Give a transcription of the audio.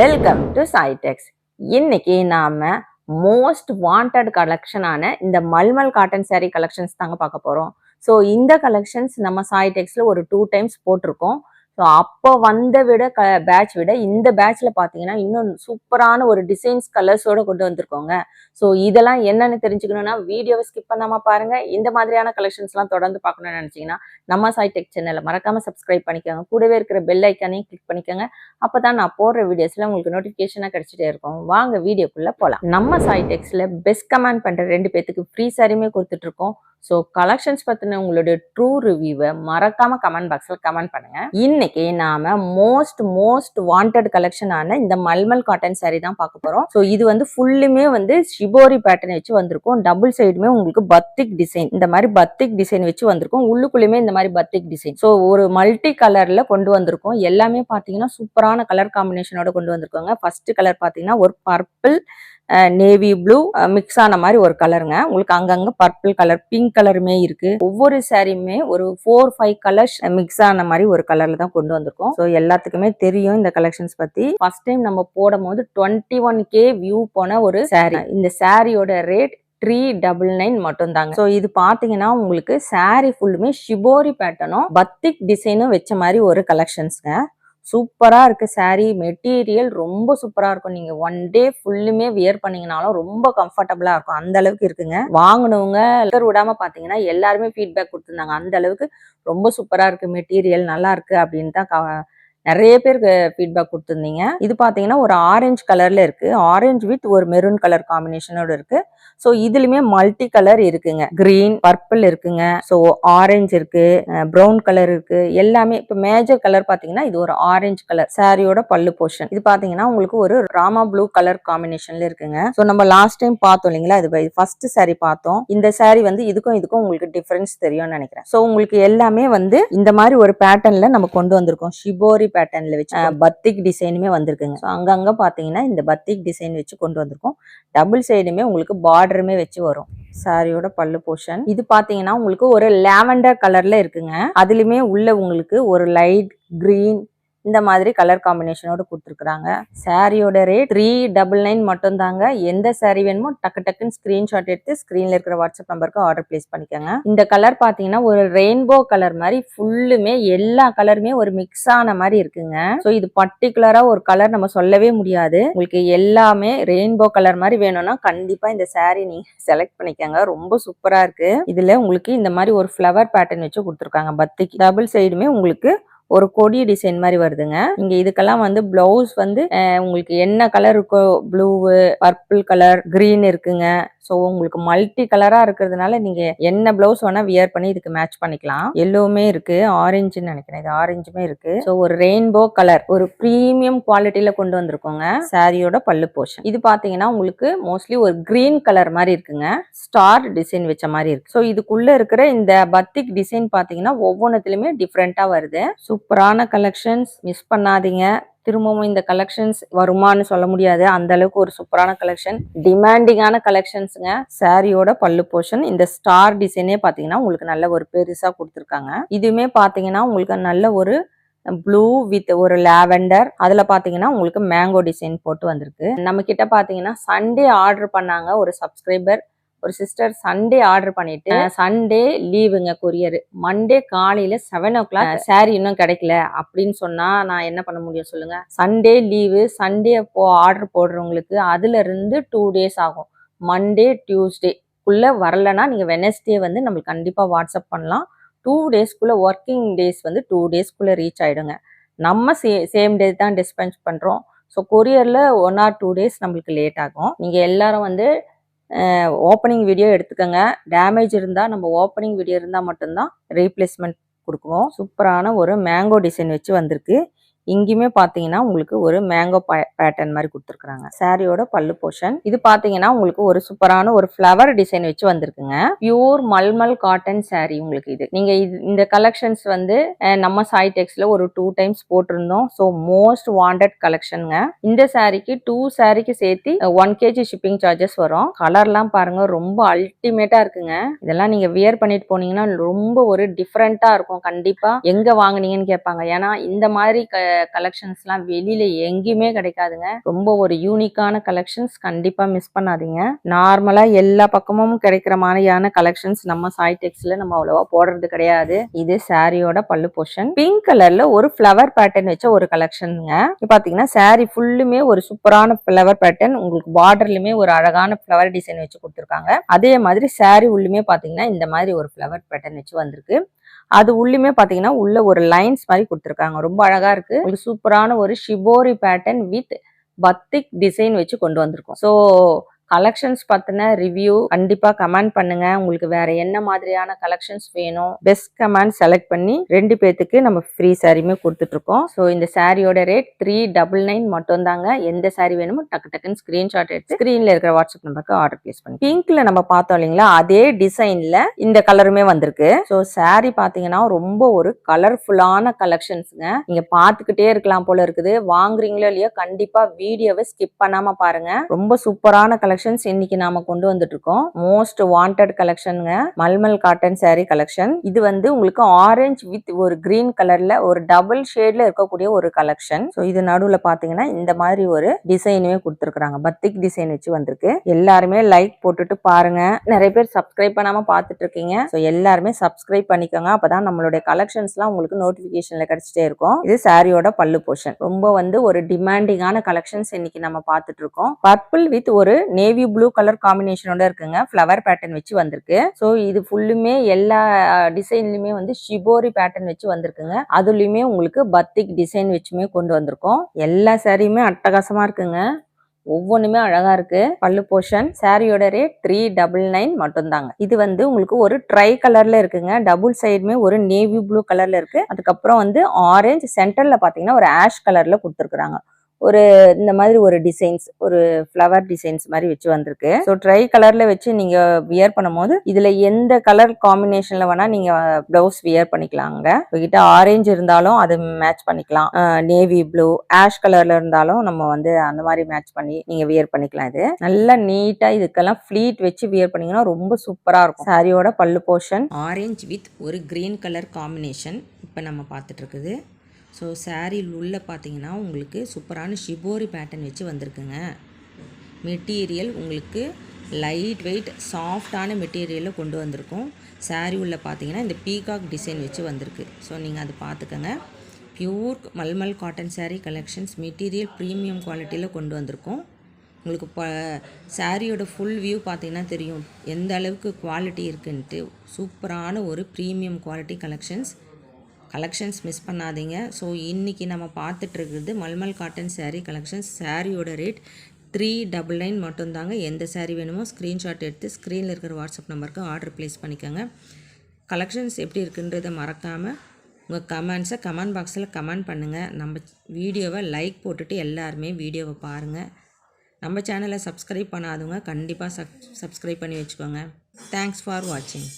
Welcome to சாய்டெக்ஸ் இன்னைக்கு நாம most wanted கலெக்ஷனான இந்த மல்மல் காட்டன் சேரீ கலெக்ஷன்ஸ் தாங்க பார்க்க போறோம். ஸோ இந்த கலெக்ஷன்ஸ் நம்ம சாய்டெக்ஸ்ல ஒரு டூ டைம்ஸ் போட்டிருக்கோம். ஸோ அப்போ வந்த விட க பேட்ச் விட இந்த பேட்ச்ல பார்த்தீங்கன்னா இன்னும் சூப்பரான ஒரு டிசைன்ஸ் கலர்ஸோட கொண்டு வந்திருக்கோங்க. ஸோ இதெல்லாம் என்னன்னு தெரிஞ்சுக்கணும்னா வீடியோவை ஸ்கிப் பண்ணாம பாருங்க. இந்த மாதிரியான கலெக்ஷன்ஸ்லாம் தொடர்ந்து பார்க்கணும்னு நினச்சிங்கன்னா நம்ம சாய்டெக் சேனலை மறக்காம சப்ஸ்கிரைப் பண்ணிக்கோங்க. கூடவே இருக்கிற பெல் ஐக்கானையும் கிளிக் பண்ணிக்கோங்க. அப்பதான் நான் போடுற வீடியோஸில் உங்களுக்கு நோட்டிஃபிகேஷனாக கிடைச்சிட்டே இருக்கும். வாங்க வீடியோக்குள்ளே போகலாம் நம்ம சாய்டெக்ஸ்ல பெஸ்ட் கமெண்ட் பண்ணுற ரெண்டு பேத்துக்கு ஃப்ரீ சாரியுமே கொடுத்துட்ருக்கோம் ஸோ கலெக்ஷன்ஸ் பற்றின உங்களுடைய ட்ரூ ரிவ்யூவை மறக்காம கமெண்ட் பாக்ஸில் கமெண்ட் பண்ணுங்க. இன்னைக்கு நாம மோஸ்ட் மோஸ்ட் வாண்டட் கலெக்ஷனான இந்த மல்மல் காட்டன் சாரி தான் பார்க்க போறோம். ஸோ இது வந்து ஃபுல்லுமே வந்து ஷிபோரி பேட்டர்ன் வச்சு வந்திருக்கும். டபுள் சைடுமே உங்களுக்கு பத்திக் டிசைன் இந்த மாதிரி பத்திக் டிசைன் வச்சு வந்திருக்கும். உள்ளுக்குள்ளேயுமே இந்த மாதிரி பத்திக் டிசைன் ஸோ ஒரு மல்டி கலர்ல கொண்டு வந்திருக்கும். எல்லாமே பார்த்தீங்கன்னா சூப்பரான கலர் காம்பினேஷனோட கொண்டு வந்திருக்கோங்க. ஃபர்ஸ்ட் கலர் பார்த்தீங்கன்னா ஒரு பர்பிள் நேவி ப்ளூ மிக்ஸ் ஆன மாதிரி ஒரு கலருங்க உங்களுக்கு அங்கங்க பர்பிள் கலர் பிங்க் கலருமே இருக்கு. ஒவ்வொரு சாரியுமே ஒரு ஃபோர் ஃபைவ் கலர்ஸ் மிக்ஸ் ஆன மாதிரி ஒரு கலர்ல தான் கொண்டு வந்திருக்கோம். ஸோ எல்லாத்துக்குமே தெரியும் இந்த கலெக்ஷன்ஸ் பத்தி. ஃபர்ஸ்ட் டைம் நம்ம போடும் போது டுவெண்ட்டி ஒன் கே வியூ போன ஒரு சாரி இந்த சாரியோட ரேட் த்ரீ டபுள் நைன் மட்டும் தாங்க ஸோ இது பார்த்தீங்கன்னா உங்களுக்கு சாரி ஃபுல்லுமே ஷிபோரி பேட்டர்னும் பத்திக் டிசைனும் வச்ச மாதிரி ஒரு கலெக்ஷன்ஸ்ங்க சூப்பராக இருக்குது சாரீ மெட்டீரியல் ரொம்ப சூப்பராக இருக்கும். நீங்கள் ஒன் டே ஃபுல்லுமே வியர் பண்ணிங்கனாலும் ரொம்ப கம்ஃபர்டபுளாக இருக்கும். அந்த அளவுக்கு இருக்குங்க. வாங்கினவங்க லெட்டர் விடாமல் பார்த்தீங்கன்னா எல்லாருமே ஃபீட்பேக் கொடுத்துருந்தாங்க. அந்த அளவுக்கு ரொம்ப சூப்பராக இருக்குது மெட்டீரியல் நல்லா இருக்குது அப்படின்னு தான் க- நிறைய பேருக்கு ஃபீட்பேக் கொடுத்துருந்தீங்க. இது பார்த்தீங்கன்னா ஒரு ஆரஞ்சு கலரில் இருக்குது ஆரஞ்சு வித் ஒரு மெரூன் கலர் காம்பினேஷனோட இருக்குது ஸோ இதுலையுமே மல்டி கலர் இருக்குங்க. கிரீன் பர்பிள் இருக்குங்க. ஸோ ஆரஞ்சு இருக்குது ப்ரௌன் கலர் இருக்குது எல்லாமே இப்போ மேஜர் கலர் பார்த்தீங்கன்னா இது ஒரு ஆரஞ்சு கலர் சாரியோட பல்லு போர்ஷன் இது பார்த்தீங்கன்னா உங்களுக்கு ஒரு ராமா ப்ளூ கலர் காம்பினேஷன்ல இருக்குங்க. ஸோ நம்ம லாஸ்ட் டைம் பார்த்தோம் இல்லைங்களா? இது ஃபர்ஸ்ட் சாரி பார்த்தோம். இந்த சாரி வந்து இதுக்கும் இதுக்கும் உங்களுக்கு டிஃபரன்ஸ் தெரியும்னு நினைக்கிறேன். ஸோ உங்களுக்கு எல்லாமே வந்து இந்த மாதிரி ஒரு பேட்டர்ன்ல நம்ம கொண்டு வந்திருக்கோம். ஷிபோரி பேட்டர்ன்ல வச்சு பத்திக் டிசைனுமே வந்திருக்குங்க. ஸோ அங்கங்க பாத்தீங்கன்னா இந்த பத்திக் டிசைன் வச்சு கொண்டு வந்திருக்கோம். டபுள் சைடுமே உங்களுக்கு பார்டருமே வச்சு வரும். சாரியோட பல்லு போர்ஷன் இது பாத்தீங்கன்னா உங்களுக்கு ஒரு லாவெண்டர் கலர்ல இருக்குங்க. அதுலயுமே உள்ள உங்களுக்கு ஒரு லைட் கிரீன் இந்த மாதிரி கலர் காம்பினேஷனோட கொடுத்துருக்குறாங்க. சாரியோட ரேட் த்ரீ டபுள் நைன் மட்டும் தாங்க எந்த சாரி வேணுமோ டக்கு டக்குன்னு ஸ்க்ரீன்ஷாட் எடுத்து ஸ்க்ரீனில் இருக்கிற வாட்ஸ்அப் நம்பருக்கு ஆர்டர் பிளேஸ் பண்ணிக்கோங்க. இந்த கலர் பார்த்தீங்கன்னா ஒரு ரெயின்போ கலர் மாதிரி ஃபுல்லுமே எல்லா கலருமே ஒரு மிக்ஸ் ஆன மாதிரி இருக்குங்க. ஸோ இது பர்டிகுலராக ஒரு கலர் நம்ம சொல்லவே முடியாது. உங்களுக்கு எல்லாமே ரெயின்போ கலர் மாதிரி வேணும்னா கண்டிப்பாக இந்த சாரி நீங்கள் செலக்ட் பண்ணிக்கோங்க. ரொம்ப சூப்பராக இருக்கு. இதில் உங்களுக்கு இந்த மாதிரி ஒரு ஃப்ளவர் பேட்டர்ன் வச்சு கொடுத்துருக்காங்க. பத்திக்கு டபுள் சைடுமே உங்களுக்கு ஒரு கொடி டிசைன் மாதிரி வருதுங்க. இங்க இதுக்கெல்லாம் வந்து பிளவுஸ் வந்து உங்களுக்கு என்ன கலர் இருக்கோ ப்ளூவு பர்பிள் கலர் கிரீன் இருக்குங்க. ஸோ உங்களுக்கு மல்டி கலராக இருக்கிறதுனால நீங்கள் என்ன ப்ளவுஸ் வேணால் வியர் பண்ணி இதுக்கு மேட்ச் பண்ணிக்கலாம். எல்லோவுமே இருக்குது ஆரஞ்சுன்னு நினைக்கிறேன். இது ஆரஞ்சுமே இருக்குது ஸோ ஒரு ரெயின்போ கலர் ஒரு ப்ரீமியம் குவாலிட்டியில் கொண்டு வந்திருக்கோங்க. சாரியோட பல்லு போர்ஷன் இது பார்த்தீங்கன்னா உங்களுக்கு மோஸ்ட்லி ஒரு கிரீன் கலர் மாதிரி இருக்குங்க. ஸ்டார் டிசைன் வச்ச மாதிரி இருக்கு. ஸோ இதுக்குள்ள இருக்கிற இந்த பத்திக் டிசைன் பார்த்தீங்கன்னா ஒவ்வொன்றத்துலயுமே டிஃப்ரெண்ட்டாக வருது. சூப்பரான கலெக்ஷன்ஸ் மிஸ் பண்ணாதீங்க. திரும்பவும் இந்த கலெக்ஷன்ஸ் வருமான்னு சொல்ல முடியாது. அந்த அளவுக்கு ஒரு சூப்பரான கலெக்ஷன் டிமாண்டிங்கான கலெக்ஷன்ஸுங்க சாரியோட பல்லு போர்ஷன் இந்த ஸ்டார் டிசைனே பார்த்தீங்கன்னா உங்களுக்கு நல்ல ஒரு பெருசாக கொடுத்துருக்காங்க. இதுவுமே பார்த்தீங்கன்னா உங்களுக்கு நல்ல ஒரு ப்ளூ வித் ஒரு லாவெண்டர் அதில் பார்த்தீங்கன்னா உங்களுக்கு மேங்கோ டிசைன் போட்டு வந்திருக்கு. நம்ம கிட்ட பார்த்தீங்கன்னா சண்டே ஆர்டர் பண்ணாங்க ஒரு சப்ஸ்கிரைபர் ஒரு சிஸ்டர் சண்டே ஆர்டர் பண்ணிட்டு சண்டே லீவுங்க கொரியர் மண்டே காலையில செவன் ஓ கிளாக் சாரி இன்னும் கிடைக்கல அப்படின்னு சொன்னா நான் என்ன பண்ண முடியும் சொல்லுங்க? சண்டே லீவு சண்டே போ ஆர்டர் போடுறவங்களுக்கு அதுல இருந்து டூ டேஸ் ஆகும். மண்டே டியூஸ்டே குள்ள வரலன்னா நீங்க வெனஸ்டே வந்து நம்மளுக்கு கண்டிப்பா வாட்ஸ்அப் பண்ணலாம். டூ டேஸ்க்குள்ள ஒர்க்கிங் டேஸ் வந்து டூ டேஸ்க்குள்ள ரீச் ஆயிடுங்க. நம்ம சே சேம் டே தான் டிஸ்பேச் பண்றோம். ஸோ கொரியர்ல ஒன் ஆர் டூ டேஸ் நம்மளுக்கு லேட் ஆகும். நீங்க எல்லாரும் வந்து ஓப்பனிங் வீடியோ எடுத்துக்கோங்க. டேமேஜ் இருந்தால் நம்ம ஓப்பனிங் வீடியோ இருந்தால் மட்டும்தான் ரீப்ளேஸ்மெண்ட் கொடுக்குவோம். சூப்பரான ஒரு மேங்கோ டிசைன் வச்சு வந்திருக்கு. இங்கேயுமே பார்த்தீங்கன்னா உங்களுக்கு ஒரு மேங்கோ பேட்டர்ன் மாதிரி கொடுத்துருக்காங்க சாரியோட பல்லு போர்ஷன் இது பார்த்தீங்கன்னா உங்களுக்கு ஒரு சூப்பரான ஒரு ஃப்ளவர் டிசைன் வச்சு வந்திருக்குங்க. பியூர் மல்மல் காட்டன் சாரி உங்களுக்கு இது. நீங்க இது இந்த கலெக்ஷன்ஸ் வந்து நம்ம சாய் டெக்ஸ்ல ஒரு டூ டைம்ஸ் போட்டிருந்தோம். ஸோ மோஸ்ட் வாண்டட் கலெக்ஷனுங்க இந்த சாரிக்கு டூ சாரிக்கு சேர்த்து ஒன் கேஜி ஷிப்பிங் சார்ஜஸ் வரும். கலர்லாம் பாருங்க ரொம்ப அல்டிமேட்டா இருக்குங்க. இதெல்லாம் நீங்க வியர் பண்ணிட்டு போனீங்கன்னா ரொம்ப ஒரு டிஃப்ரெண்டா இருக்கும். கண்டிப்பா எங்க வாங்குனீங்கன்னு கேட்பாங்க. ஏன்னா இந்த மாதிரி க- கலெக்ஷன்ஸ்லாம் வெளியில எங்கேயுமே கிடைக்காதுங்க. ரொம்ப ஒரு யூனிக்கான கலெக்ஷன்ஸ் கண்டிப்பா மிஸ் பண்ணாதீங்க. நார்மலா எல்லா பக்கமும் கிடைக்கிற மாதிரியான கலெக்ஷன்ஸ் நம்ம சாய் டெக்ஸ்ல நம்ம அவ்வளோவா போடுறது கிடையாது. இது சாரியோட பல்லு போர்ஷன் பிங்க் கலர்ல ஒரு ஃப்ளவர் பேட்டர்ன் வச்ச ஒரு கலெக்ஷனுங்க இப்ப பாத்தீங்கன்னா சாரி ஃபுல்லுமே ஒரு சூப்பரான ஃப்ளவர் பேட்டர்ன் உங்களுக்கு பார்டர்லுமே ஒரு அழகான ஃப்ளவர் டிசைன் வச்சு கொடுத்துருக்காங்க. அதே மாதிரி சாரி உள்ளுமே பாத்தீங்கன்னா இந்த மாதிரி ஒரு ஃப்ளவர் பேட்டர்ன் வச்சு வந்திருக்கு. அது உள்ளுமே பாத்தீங்கன்னா உள்ள ஒரு லைன்ஸ் மாதிரி கொடுத்துருக்காங்க. ரொம்ப அழகா இருக்கு. ஒரு சூப்பரான ஒரு shibori pattern with batik design வச்சு கொண்டு வந்திருக்கோம். ஸோ கலெக்ஷன்ஸ் பத்தின ரிவ்யூ கண்டிப்பா கமெண்ட் பண்ணுங்க. உங்களுக்கு வேற என்ன மாதிரியான கலெக்ஷன்ஸ் வேணும்? பெஸ்ட் கமெண்ட் செலக்ட் பண்ணி ரெண்டு பேத்துக்கு நம்ம ஃப்ரீ சாரியுமே கொடுத்துட்டு இருக்கோம் ஸோ இந்த சாரியோட ரேட் த்ரீ டபுள் நைன் மட்டும் தாங்க எந்த சாரி வேணுமோ டக்கு டக்குன்னு ஸ்கிரீன்ஷாட் எடுத்து ஸ்கிரீன்ல இருக்கிற வாட்ஸ்அப் நம்பருக்கு ஆர்டர் பிளேஸ் பண்ணி. பிங்க்ல நம்ம பார்த்தோம் இல்லைங்களா? அதே டிசைன்ல இந்த கலருமே வந்திருக்கு. ஸோ சாரி பாத்தீங்கன்னா ரொம்ப ஒரு கலர்ஃபுல்லான கலெக்ஷன்ஸ்ங்க நீங்க பார்த்துக்கிட்டே இருக்கலாம் போல இருக்குது. வாங்குறீங்களோ இல்லையோ கண்டிப்பா வீடியோவை ஸ்கிப் பண்ணாம பாருங்க. ரொம்ப சூப்பரான கலெக்ஷன் கலெக்ஷன்ஸ் இன்னைக்கு நாம கொண்டு வந்துட்டு இருக்கோம் மோஸ்ட் வாண்டட் கலெக்ஷனுங்க மல்மல் காட்டன் saree கலெக்ஷன் இது வந்து உங்களுக்கு ஆரஞ்சு வித் ஒரு கிரீன் கலர்ல ஒரு டபுள் ஷேட்ல இருக்கக்கூடிய ஒரு கலெக்ஷன் ஸோ இது நடுவுல பாத்தீங்கன்னா இந்த மாதிரி ஒரு டிசைனுமே கொடுத்துருக்காங்க பத்திக் டிசைன் வச்சு வந்திருக்கு. எல்லாருமே லைக் போட்டுட்டு பாருங்க. நிறைய பேர் சப்ஸ்கிரைப் பண்ணாம பார்த்துட்டு இருக்கீங்க ஸோ எல்லாருமே சப்ஸ்கிரைப் பண்ணிக்கோங்க. அப்பதான் நம்மளுடைய கலெக்ஷன்ஸ்லாம் உங்களுக்கு நோட்டிபிகேஷன்ல கிடைச்சிட்டே இருக்கும். இது சாரியோட பல்லு போர்ஷன் ரொம்ப வந்து ஒரு டிமாண்டிங்கான கலெக்ஷன்ஸ் இன்னைக்கு நம்ம பார்த்துட்டு இருக்கோம் பர்பிள் வித் ஒரு நே நேவி ப்ளூ கலர் காம்பினேஷனோட இருக்குங்க. ஃப்ளவர் பேட்டர்ன் வச்சு வந்திருக்கு. ஸோ இது ஃபுல்லுமே எல்லா டிசைன்லயுமே வந்து ஷிபோரி பேட்டர்ன் வச்சு வந்திருக்குங்க. அதுலயுமே உங்களுக்கு பத்திக் டிசைன் வச்சுமே கொண்டு வந்திருக்கோம். எல்லா சாரியுமே அட்டகாசமா இருக்குங்க. ஒவ்வொன்றுமே அழகா இருக்கு. பல்லு போர்ஷன் சாரியோட ரேட் த்ரீ டபுள் நைன் மட்டும்தாங்க. இது வந்து உங்களுக்கு ஒரு ட்ரை கலர்ல இருக்குங்க. டபுள் சைடுமே ஒரு நேவி ப்ளூ கலர்ல இருக்கு. அதுக்கப்புறம் வந்து ஆரஞ்சு சென்டர்ல பாத்தீங்கன்னா ஒரு ஆஷ் கலர்ல கொடுத்துருக்குறாங்க. ஒரு இந்த மாதிரி ஒரு டிசைன்ஸ் ஒரு ஃப்ளவர் டிசைன்ஸ் மாதிரி வச்சு வந்திருக்கு. ஸோ ட்ரை கலர்ல வச்சு நீங்க வியர் பண்ணும்போது இதுல எந்த கலர் காம்பினேஷன்ல வேணா நீங்க பிளவுஸ் வியர் பண்ணிக்கலாங்க. உங்ககிட்ட ஆரஞ்சு இருந்தாலும் அது மேட்ச் பண்ணிக்கலாம். நேவி ப்ளூ ஆஷ் கலர்ல இருந்தாலும் நம்ம வந்து அந்த மாதிரி மேட்ச் பண்ணி நீங்க வியர் பண்ணிக்கலாம் இது. நல்லா நீட்டா இதுக்கெல்லாம் ஃபிளீட் வச்சு வியர் பண்ணீங்கன்னா ரொம்ப சூப்பரா இருக்கும். சாரியோட பல்லு போர்ஷன் ஆரஞ்சு வித் ஒரு கிரீன் கலர் காம்பினேஷன் இப்போ நம்ம பார்த்துட்டு இருக்குது. ஸோ சாரீ உள்ளே பார்த்தீங்கன்னா உங்களுக்கு சூப்பரான ஷிபோரி பேட்டர்ன் வச்சு வந்திருக்குங்க. மெட்டீரியல் உங்களுக்கு லைட் வெயிட் சாஃப்டான மெட்டீரியலில் கொண்டு வந்திருக்கும். சாரீ உள்ளே பார்த்தீங்கன்னா இந்த பீகாக் டிசைன் வச்சு வந்திருக்கு. ஸோ நீங்கள் அதை பார்த்துக்கங்க. Pure mulmul cotton sari collections material premium குவாலிட்டியில் கொண்டு வந்திருக்கோம். உங்களுக்கு ப சாரியோட ஃபுல் வியூ பார்த்தீங்கன்னா தெரியும். எந்த அளவுக்கு குவாலிட்டி இருக்குன்ட்டு. சூப்பரான ஒரு premium quality collections collections miss பண்ணாதீங்க. ஸோ இன்றைக்கி நம்ம பார்த்துட்ருக்கிறது மல்மல் காட்டன் சேரீ கலெக்ஷன்ஸ் சாரியோட ரேட் த்ரீ டபுள் நைன் மட்டும்தாங்க. எந்த சாரீ வேணுமோ ஸ்க்ரீன்ஷாட் எடுத்து ஸ்க்ரீனில் இருக்கிற வாட்ஸ்அப் நம்பருக்கு ஆர்டர் ப்ளேஸ் பண்ணிக்கோங்க. கலெக்ஷன்ஸ் எப்படி இருக்குன்றதை மறக்காமல் உங்கள் கமெண்ட்ஸை கமெண்ட் பாக்ஸில் கமெண்ட் பண்ணுங்கள் நம்ம வீடியோவை லைக் போட்டுட்டு எல்லாருமே வீடியோவை பாருங்கள் நம்ம சேனலை சப்ஸ்கிரைப் பண்ணாதவங்க கண்டிப்பாக சப் சப்ஸ்கிரைப் பண்ணி வச்சுக்கோங்க. தேங்க்ஸ் ஃபார் வாட்சிங்